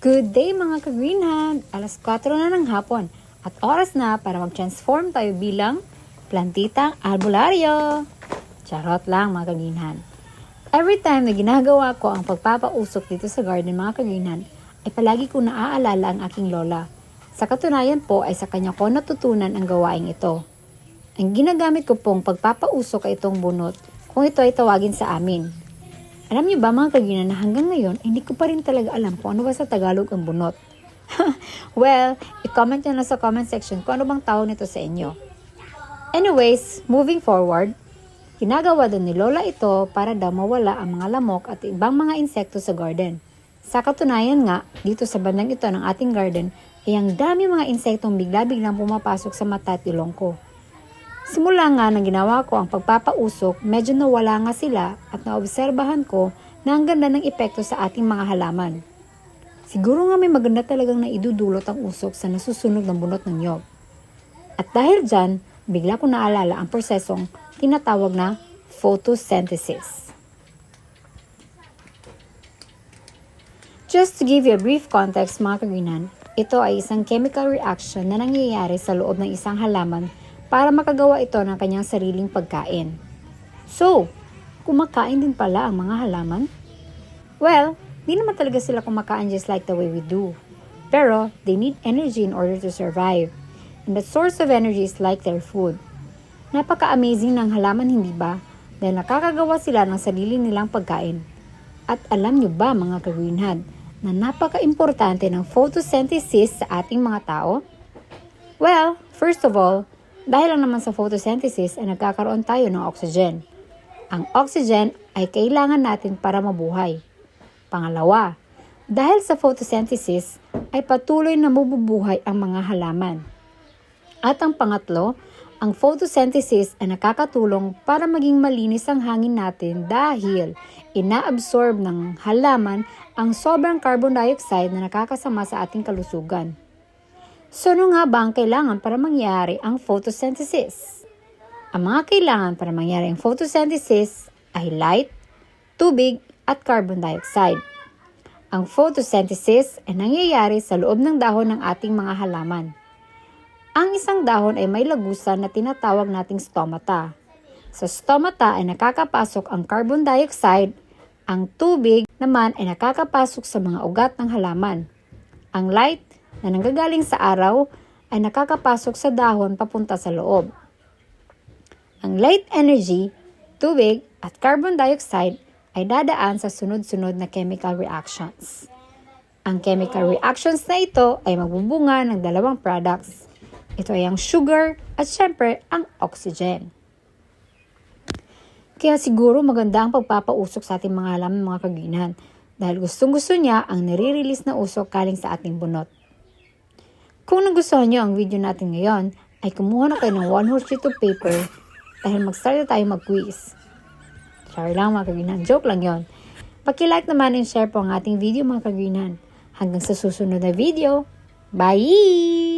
Good day mga ka-greenhand! Alas 4 na ng hapon at oras na para mag-transform tayo bilang plantitang albularyo. Charot lang mga ka-greenhand. Every time na ginagawa ko ang pagpapausok dito sa garden mga ka-greenhand, ay palagi ko naaalala ang aking lola. Sa katunayan po ay sa kanya ko natutunan ang gawaing ito. Ang ginagamit ko pong pagpapausok ay itong bunot kung ito ay tawagin sa amin. Alam niyo ba mga kagina na hanggang ngayon, hindi ko pa rin talaga alam kung ano ba sa Tagalog ang bunot. well, i-comment nyo na sa comment section kung ano bang tawag nito sa inyo. Anyways, moving forward, ginagawa daw ni Lola ito para daw mawala ang mga lamok at ibang mga insekto sa garden. Sa katunayan nga, dito sa bandang ito ng ating garden, ay ang dami mga insektong bigla-biglang pumapasok sa mata at ilong ko. Simula nga nang ginawa ko ang pagpapausok, medyo nawala nga sila at naobserbahan ko na ang ganda ng epekto sa ating mga halaman. Siguro nga may maganda talagang naidudulot ang usok sa nasusunog ng bunot ng nyog. At dahil dyan, bigla ko naalala ang prosesong tinatawag na photosynthesis. Just to give you a brief context mga kaginan, ito ay isang chemical reaction na nangyayari sa loob ng isang halaman para makagawa ito ng kanyang sariling pagkain. So, kumakain din pala ang mga halaman? Well, di naman talaga sila kumakain just like the way we do. Pero, they need energy in order to survive. And the source of energy is like their food. Napaka-amazing ng halaman, hindi ba? Dahil nakakagawa sila ng sarili nilang pagkain. At alam nyo ba mga ka-greenhand, na napaka-importante ng photosynthesis sa ating mga tao? Well, first of all, dahil lang naman sa photosynthesis ay nagkakaroon tayo ng oxygen. Ang oxygen ay kailangan natin para mabuhay. Pangalawa, dahil sa photosynthesis ay patuloy na mabubuhay ang mga halaman. At ang pangatlo, ang photosynthesis ay nakakatulong para maging malinis ang hangin natin dahil inaabsorb ng halaman ang sobrang carbon dioxide na nakakasama sa ating kalusugan. So ano nga ba ang kailangan para mangyari ang photosynthesis? Ang mga kailangan para mangyari ang photosynthesis ay light, tubig, at carbon dioxide. Ang photosynthesis ay nangyayari sa loob ng dahon ng ating mga halaman. Ang isang dahon ay may lagusan na tinatawag nating stomata. Sa stomata ay nakakapasok ang carbon dioxide, ang tubig naman ay nakakapasok sa mga ugat ng halaman. Ang light na nanggagaling sa araw ay nakakapasok sa dahon papunta sa loob. Ang light energy, tubig at carbon dioxide ay dadaan sa sunod-sunod na chemical reactions. Ang chemical reactions na ito ay magbubunga ng dalawang products. Ito ay ang sugar at syempre ang oxygen. Kaya siguro maganda ang pagpapausok sa ating mga halaman mga kaginan dahil gustong gusto niya ang nare-release na usok kaling sa ating bunot. Kung nagustuhan niyo ang video natin ngayon, ay kumuha na kayo ng one horse to paper dahil mag-start na tayo mag-quiz. Sorry lang mga kaginan, joke lang yon. Paki-like naman and share po ang ating video mga kaginan. Hanggang sa susunod na video. Bye!